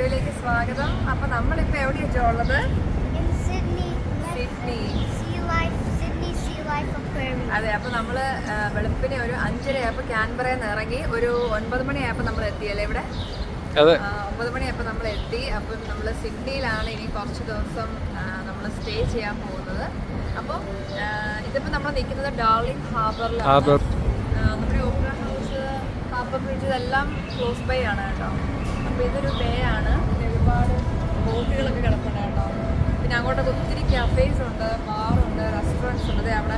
വീഡിയോയിലേക്ക് സ്വാഗതം. അപ്പൊ നമ്മളിപ്പോ എവിടെയാ ഉള്ളത്. അതെ അപ്പൊ നമ്മൾ വെളുപ്പിനെ ഒരു അഞ്ചരയായപ്പോ ക്യാൻബറയിൽ നിന്ന് ഇറങ്ങി. ഒരു ഒൻപത് മണിയായപ്പോ നമ്മൾ എത്തിയല്ലേ ഇവിടെ? ഒമ്പത് മണിയായപ്പോൾ നമ്മൾ എത്തി. അപ്പം നമ്മൾ സിഡ്നിയിലാണ് ഇനി കുറച്ച് ദിവസം നമ്മൾ സ്റ്റേ ചെയ്യാൻ പോകുന്നത്. അപ്പൊ ഇതിപ്പോ നമ്മൾ നിൽക്കുന്നത് ഡാർലിംഗ് ഹാർബറിലാണ്. ഹാർബർ. നമ്മുടെ ഓപ്പറ ഹൗസ് ഹാർബർ ബ്രിഡ്ജ് ഇതെല്ലാം ക്ലോസ് ബൈ ആണ് കേട്ടോ. അപ്പോൾ ഇതൊരു ബേ ആണ്. പിന്നെ ഒരുപാട് ബോട്ടുകളൊക്കെ കിടപ്പുണ്ട് കേട്ടോ. പിന്നെ അങ്ങോട്ടൊക്കെ ഒത്തിരി ക്യാഫേസ് ഉണ്ട് ബാറുണ്ട് റെസ്റ്റോറന്റ്സ് ഉണ്ട്. അവിടെ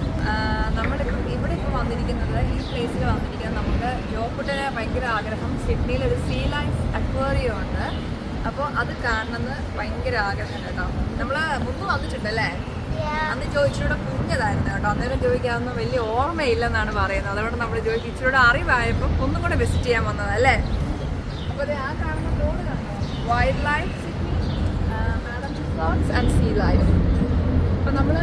നമ്മളിപ്പം ഇവിടെ ഇപ്പോൾ വന്നിരിക്കുന്നത് ഈ പ്ലേസിൽ വന്നിരിക്കുന്നത് നമുക്ക് ജോപ്പുട്ടിന് ഭയങ്കര ആഗ്രഹം. സിഡ്നിയിൽ ഒരു സീ ലൈൻസ് അക്വേറിയം ഉണ്ട്. അപ്പോൾ അത് കാണണമെന്ന് ഭയങ്കര ആഗ്രഹം കേട്ടോ. നമ്മൾ മുമ്പ് വന്നിട്ടുണ്ടല്ലേ. അന്ന് ചോദിച്ചിലൂടെ കുഞ്ഞതായിരുന്നു കേട്ടോ. അന്നേരം ചോദിക്കാതൊന്നും വലിയ ഓർമ്മയില്ലെന്നാണ് പറയുന്നത്. അതുകൊണ്ട് നമ്മൾ ചോദിക്കും ഇച്ചിലൂടെ അറിവായപ്പോൾ ഒന്നും കൂടെ വിസിറ്റ് ചെയ്യാൻ വന്നതല്ലേ? അപ്പോൾ ആ കാണുന്ന wild life Madame resorts and sea life അപ്പോൾ നമ്മൾ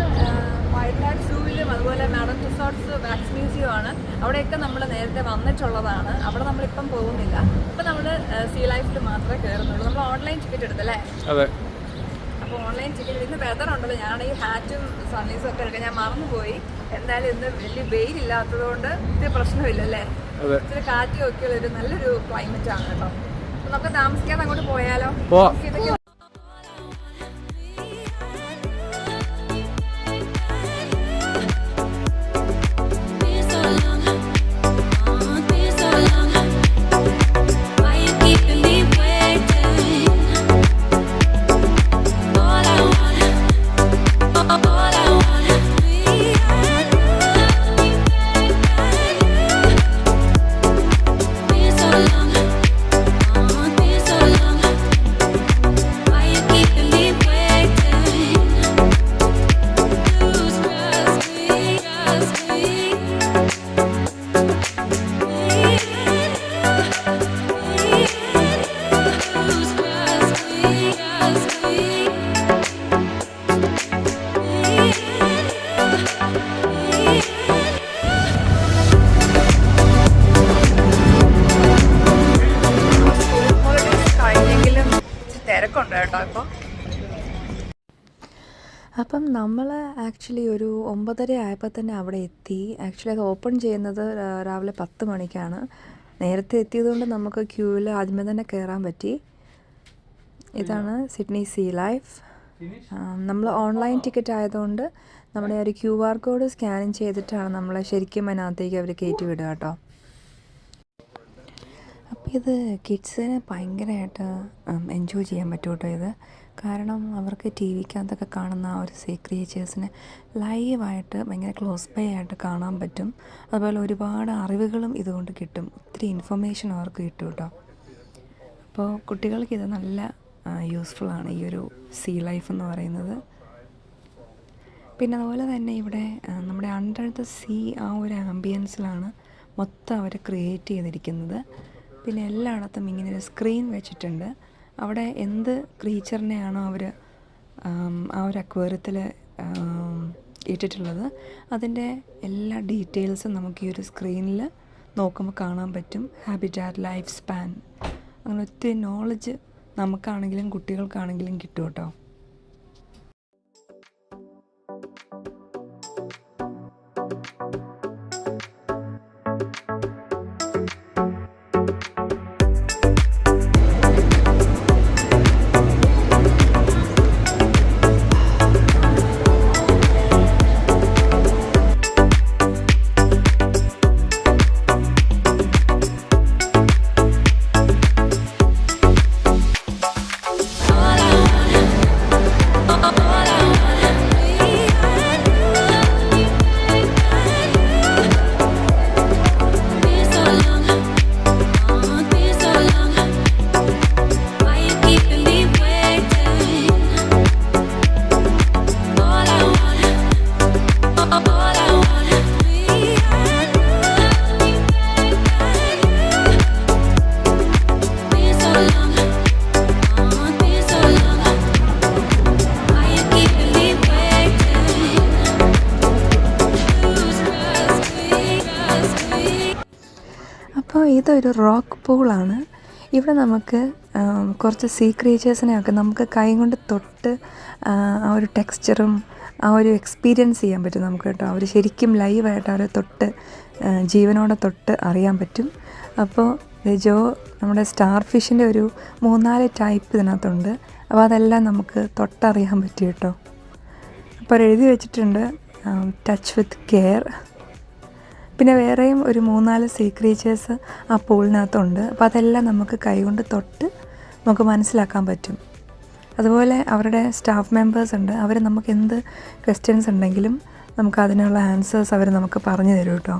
വൈൽഡ് ലൈഫ് സൂവിലും അതുപോലെ മാഡം റിസോർട്ട്സ് വാക്സ് മ്യൂസിയമാണ് അവിടെയൊക്കെ നമ്മൾ നേരത്തെ വന്നിട്ടുള്ളതാണ്. അവിടെ നമ്മളിപ്പം പോകുന്നില്ല. ഇപ്പം നമ്മൾ സീ ലൈഫിൽ മാത്രമേ കയറുന്നുള്ളൂ. നമ്മൾ ഓൺലൈൻ ടിക്കറ്റ് എടുത്തല്ലേ അതെ. അപ്പോൾ ഓൺലൈൻ ടിക്കറ്റ് ഇന്ന് വെതർ ഉണ്ടല്ലോ. ഞാൻ ഈ ഹാറ്റും സൺലൈസും ഒക്കെ എടുക്കാൻ ഞാൻ മറന്നുപോയി. എന്തായാലും ഇന്ന് വലിയ വെയിൽ ഇല്ലാത്തതുകൊണ്ട് ഇത് പ്രശ്നമില്ലല്ലേ ഇച്ചിരി കാറ്റും ഒക്കെ ഉള്ള ഒരു നല്ലൊരു ക്ലൈമറ്റ് ആണ് കേട്ടോ. നമുക്ക് താമസിക്കാതെ അങ്ങോട്ട് പോയാലോ? കേട്ടോ ഇപ്പോൾ അപ്പം നമ്മൾ ആക്ച്വലി ഒരു ഒമ്പതര ആയപ്പോൾ തന്നെ അവിടെ എത്തി. ആക്ച്വലി അത് ഓപ്പൺ ചെയ്യുന്നത് രാവിലെ പത്ത് മണിക്കാണ്. നേരത്തെ എത്തിയതുകൊണ്ട് നമുക്ക് ക്യൂവിൽ ആദ്യമേ തന്നെ കയറാൻ പറ്റി. ഇതാണ് സിഡ്നി സീ ലൈഫ്. നമ്മൾ ഓൺലൈൻ ടിക്കറ്റ് ആയതുകൊണ്ട് നമ്മുടെ ഒരു ക്യു ആർ കോഡ് സ്കാൻ ചെയ്തിട്ടാണ് നമ്മളെ ശരിക്കും അതിനകത്തേക്ക് അവർ കയറ്റി വിടുക കേട്ടോ. അപ്പോൾ ഇത് കിഡ്സിന് ഭയങ്കരമായിട്ട് എൻജോയ് ചെയ്യാൻ പറ്റും കേട്ടോ ഇത്? കാരണം അവർക്ക് ടി വിക്കകത്തൊക്കെ കാണുന്ന ആ ഒരു സീ ക്രിയേച്ചേഴ്സിനെ ലൈവായിട്ട് ഭയങ്കര ക്ലോസ് ബൈ ആയിട്ട് കാണാൻ പറ്റും. അതുപോലെ ഒരുപാട് അറിവുകളും ഇതുകൊണ്ട് കിട്ടും. ഒത്തിരി ഇൻഫർമേഷൻ അവർക്ക് കിട്ടും കേട്ടോ അപ്പോൾ കുട്ടികൾക്ക് ഇത് നല്ല യൂസ്ഫുള്ളാണ് ഈ ഒരു സീ ലൈഫ് എന്ന് പറയുന്നത്. പിന്നെ അതുപോലെ തന്നെ ഇവിടെ നമ്മുടെ അണ്ടർ ദ സീ ആ ഒരു ആംബിയൻസിലാണ് മൊത്തം അവർ ക്രിയേറ്റ് ചെയ്തിരിക്കുന്നത്. പിന്നെ എല്ലായിടത്തും ഇങ്ങനെ ഒരു സ്ക്രീൻ വെച്ചിട്ടുണ്ട്. അവിടെ എന്ത് ക്രീച്ചറിനെയാണോ അവർ ആ ഒരു അക്വേറിയത്തിൽ ഇട്ടിട്ടുള്ളത്. അതിന്റെ എല്ലാ ഡീറ്റെയിൽസും നമുക്ക് ഈ ഒരു സ്ക്രീനിൽ നോക്കുമ്പോൾ കാണാൻ പറ്റും. ഹാബിറ്റാറ്റ് ലൈഫ് സ്പാൻ അങ്ങനെ ഒത്തിരി നോളജ് നമുക്കാണെങ്കിലും കുട്ടികൾക്കാണെങ്കിലും കിട്ടും കേട്ടോ. അപ്പോൾ ഇതൊരു റോക്ക് പൂളാണ്. ഇവിടെ നമുക്ക് കുറച്ച് സീ ക്രീച്ചേഴ്സിനെ ഒക്കെ നമുക്ക് കൈ കൊണ്ട് തൊട്ട് ആ ഒരു ടെക്സ്ചറും ആ ഒരു എക്സ്പീരിയൻസ് ചെയ്യാൻ പറ്റും നമുക്ക് കേട്ടോ. അവർ ശരിക്കും ലൈവായിട്ട് അവരെ തൊട്ട് ജീവനോടെ തൊട്ട് അറിയാൻ പറ്റും. അപ്പോൾ ജോ നമ്മുടെ സ്റ്റാർ ഫിഷിന്റെ ഒരു മൂന്നാൽ ടൈപ്പ് ഇതിനകത്തുണ്ട്. അപ്പോൾ അതെല്ലാം നമുക്ക് തൊട്ടറിയാൻ പറ്റും കേട്ടോ. അപ്പോൾ എഴുതി വെച്ചിട്ടുണ്ട് ടച്ച് വിത്ത് കെയർ പിന്നെ വേറെയും ഒരു മൂന്നാൽ സീ ക്രീച്ചേഴ്സ് ആ പൂളിനകത്തുണ്ട് അപ്പോൾ അതെല്ലാം നമുക്ക് കൈകൊണ്ട് തൊട്ട് നമുക്ക് മനസ്സിലാക്കാൻ പറ്റും. അതുപോലെ അവരുടെ സ്റ്റാഫ് മെമ്പേഴ്സ് ഉണ്ട്. അവർ നമുക്ക് എന്ത് ക്വസ്റ്റ്യൻസ് ഉണ്ടെങ്കിലും നമുക്ക് അതിനുള്ള ആൻസേഴ്സ് അവർ നമുക്ക് പറഞ്ഞു തരും കേട്ടോ.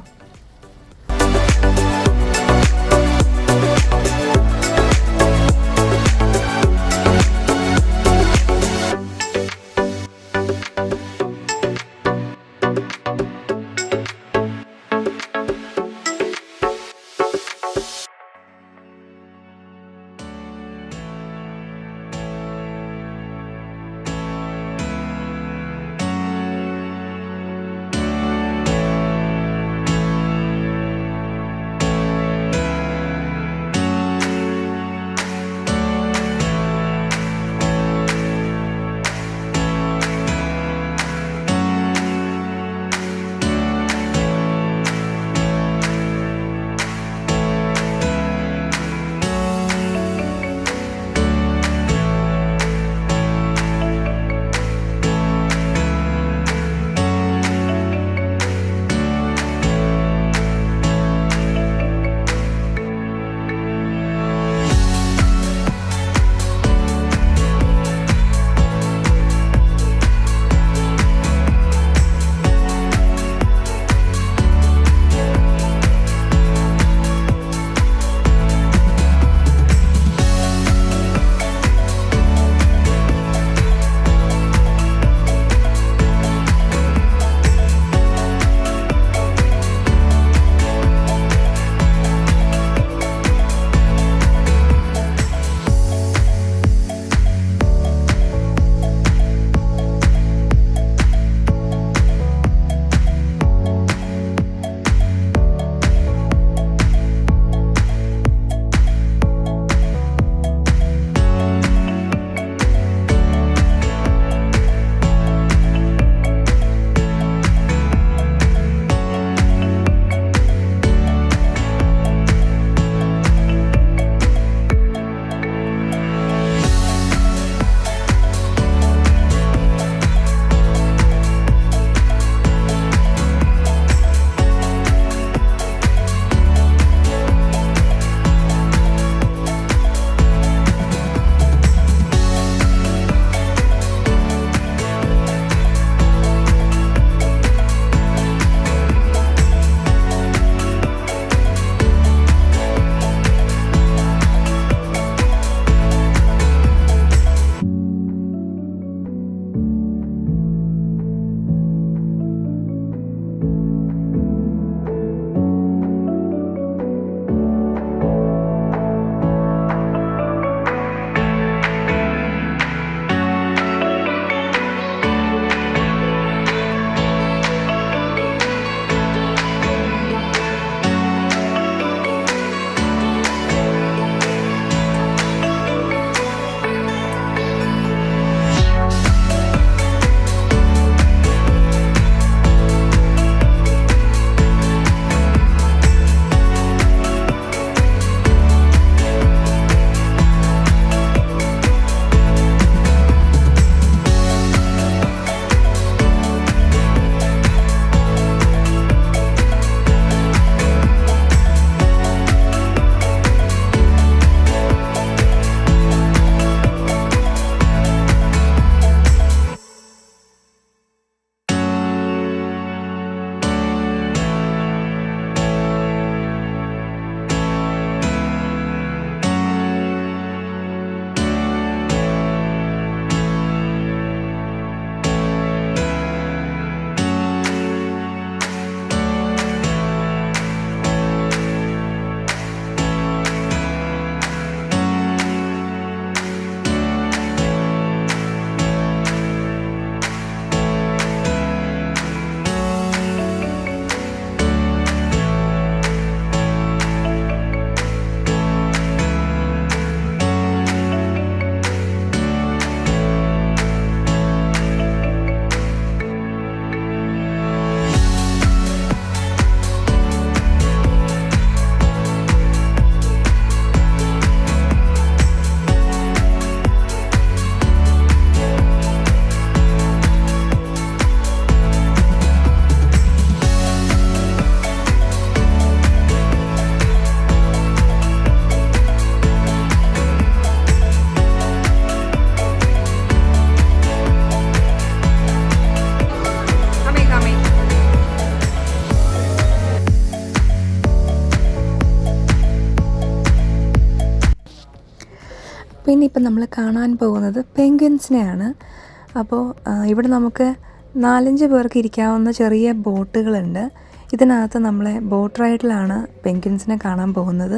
പിന്നെ ഇപ്പം നമ്മൾ കാണാൻ പോകുന്നത് പെൻഗ്വിൻസിനെയാണ്. അപ്പോൾ ഇവിടെ നമുക്ക് നാലഞ്ച് പേർക്ക് ഇരിക്കാവുന്ന ചെറിയ ബോട്ടുകളുണ്ട്. ഇതിനകത്ത് നമ്മളെ ബോട്ട് റൈഡിലാണ് പെൻഗ്വിൻസിനെ കാണാൻ പോകുന്നത്.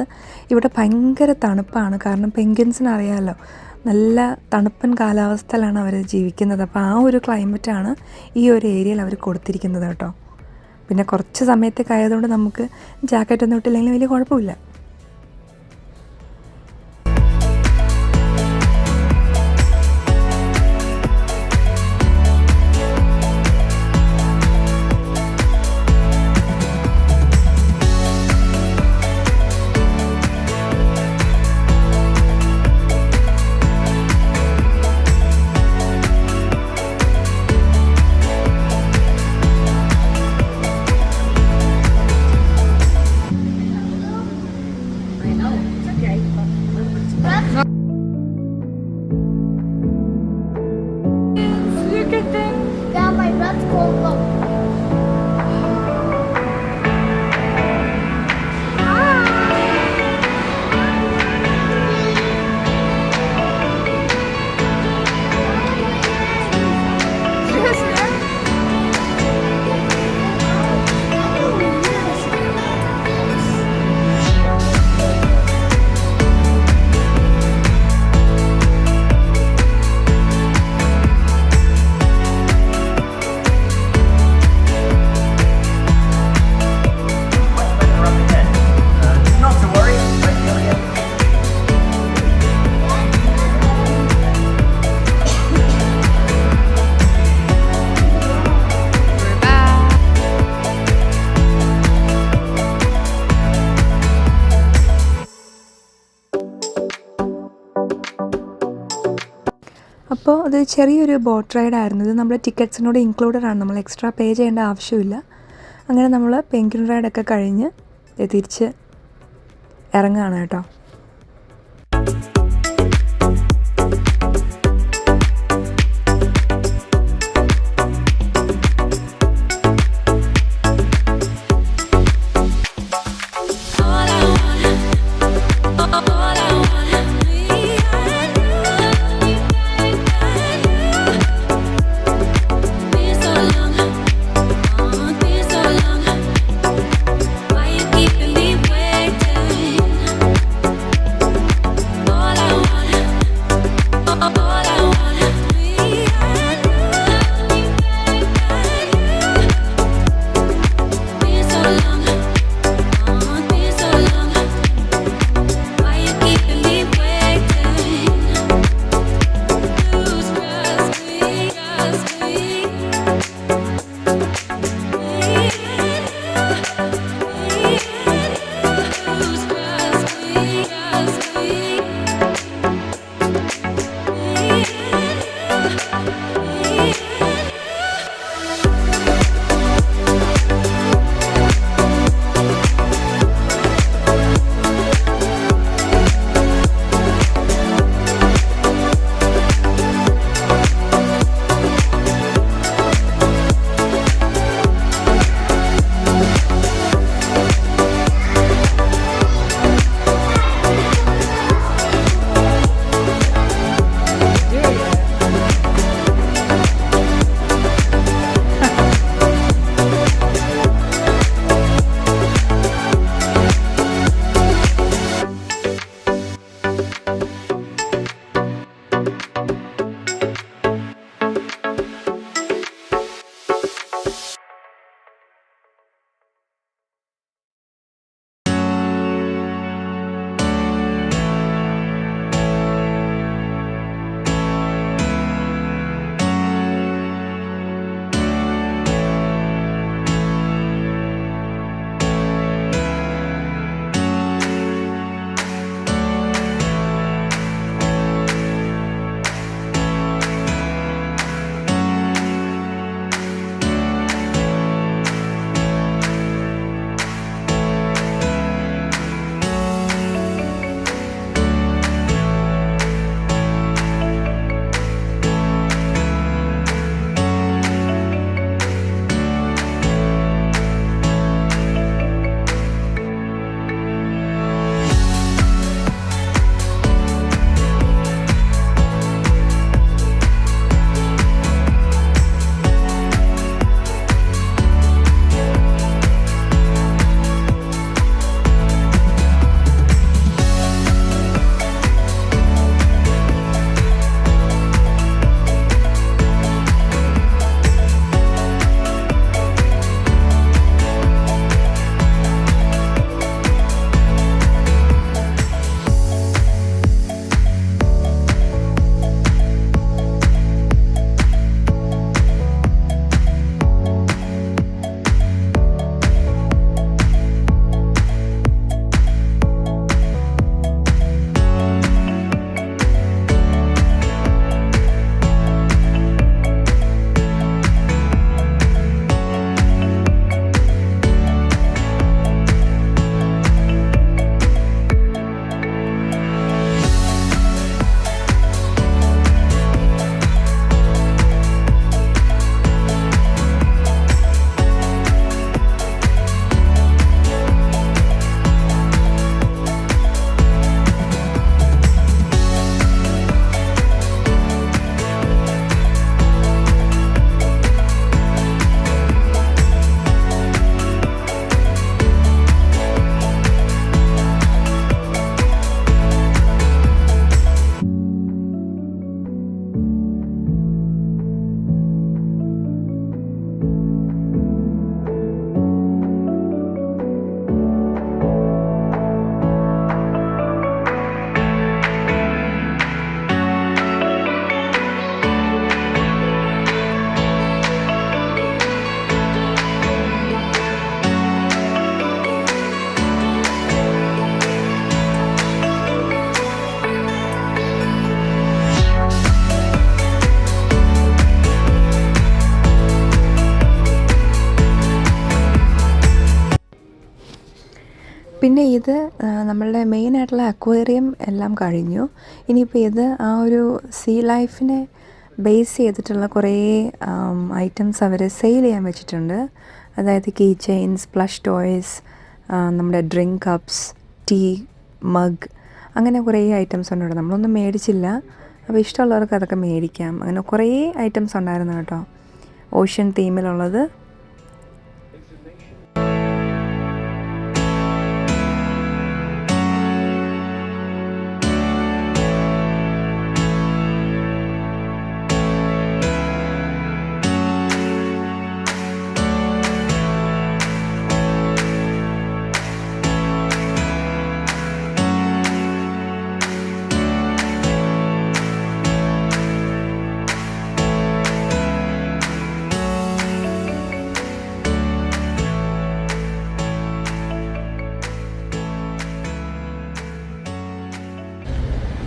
ഇവിടെ ഭയങ്കര തണുപ്പാണ്. കാരണം പെൻഗ്വിൻസിന് അറിയാമല്ലോ നല്ല തണുപ്പൻ കാലാവസ്ഥയിലാണ് അവർ ജീവിക്കുന്നത്. അപ്പോൾ ആ ഒരു ക്ലൈമറ്റാണ് ഈ ഒരു ഏരിയയിൽ അവർ കൊടുത്തിരിക്കുന്നത് കേട്ടോ. പിന്നെ കുറച്ച് സമയത്തേക്കായതുകൊണ്ട് നമുക്ക് ജാക്കറ്റ് ഒന്നും ഇട്ടില്ലെങ്കിൽ വലിയ കുഴപ്പമില്ല. അത് ചെറിയൊരു ബോട്ട് റൈഡ് ആയിരുന്നു. ഇത് നമ്മുടെ ടിക്കറ്റ്സിനോട് ഇൻക്ലൂഡഡ് ആണ്. നമ്മൾ എക്സ്ട്രാ പേ ചെയ്യേണ്ട ആവശ്യമില്ല. അങ്ങനെ നമ്മൾ പെൻഗ്വിൻ റൈഡൊക്കെ കഴിഞ്ഞ് തിരിച്ച് ഇറങ്ങുകയാണ് കേട്ടോ. പിന്നെ ഇത് നമ്മളുടെ മെയിനായിട്ടുള്ള അക്വേറിയം എല്ലാം കഴിഞ്ഞു. ഇനിയിപ്പോൾ ഇത് ആ ഒരു സീ ലൈഫിനെ ബേസ് ചെയ്തിട്ടുള്ള കുറേ ഐറ്റംസ് അവർ സെയിൽ ചെയ്യാൻ വെച്ചിട്ടുണ്ട്. അതായത് കീ ചെയിൻസ് പ്ലഷ് ടോയ്സ് നമ്മുടെ ഡ്രിങ്ക് കപ്സ് ടീ മഗ് അങ്ങനെ കുറേ ഐറ്റംസ് ഉണ്ട് നമ്മളൊന്നും മേടിച്ചില്ല. അപ്പോൾ ഇഷ്ടമുള്ളവർക്ക് അതൊക്കെ മേടിക്കാം. അങ്ങനെ കുറേ ഐറ്റംസ് ഉണ്ടായിരുന്നു കേട്ടോ. ഓഷ്യൻ തീമിലുള്ളത്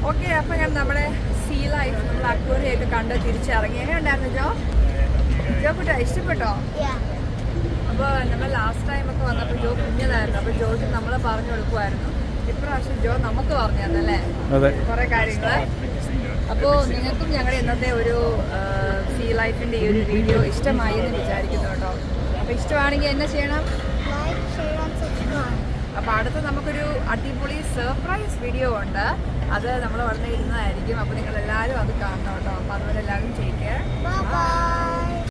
ഓക്കെ അപ്പോൾ ഞാൻ നമ്മുടെ സീ ലൈഫ് നമ്മൾ അക്വേറിയൊക്കെ കണ്ട് തിരിച്ചിറങ്ങി. എങ്ങനെ ഉണ്ടായിരുന്നു ജോ? ജോ കുട്ടാ ഇഷ്ടപ്പെട്ടോ? അപ്പൊ അപ്പോൾ നമ്മൾ ലാസ്റ്റ് ടൈം ഒക്കെ വന്നപ്പോൾ ജോ കുഞ്ഞതായിരുന്നു. അപ്പോൾ ജോക്ക് നമ്മളെ പറഞ്ഞു കൊടുക്കുമായിരുന്നു ഇപ്രാവശ്യം ജോ നമുക്ക് പറഞ്ഞു തന്നല്ലേ? അതെ. കുറേ കാര്യങ്ങൾ അപ്പോൾ നിങ്ങൾക്കും ഞങ്ങളുടെ ഇന്നത്തെ ഒരു സീ ലൈഫിന്റെ ഈ ഒരു വീഡിയോ ഇഷ്ടമായി എന്ന് വിചാരിക്കുന്നു കേട്ടോ. അപ്പോൾ ഇഷ്ടമാണെങ്കിൽ എന്നെ ചെയ്യണം. അപ്പൊ. അപ്പോൾ അടുത്ത നമുക്കൊരു അടിപൊളി സർപ്രൈസ് വീഡിയോ ഉണ്ട്. അത് നമ്മൾ ഉടനെ അപ്പോൾ നിങ്ങൾ എല്ലാവരും അത് കാണണം കേട്ടോ. അപ്പോൾ അതുപോലെ എല്ലാവരും bye.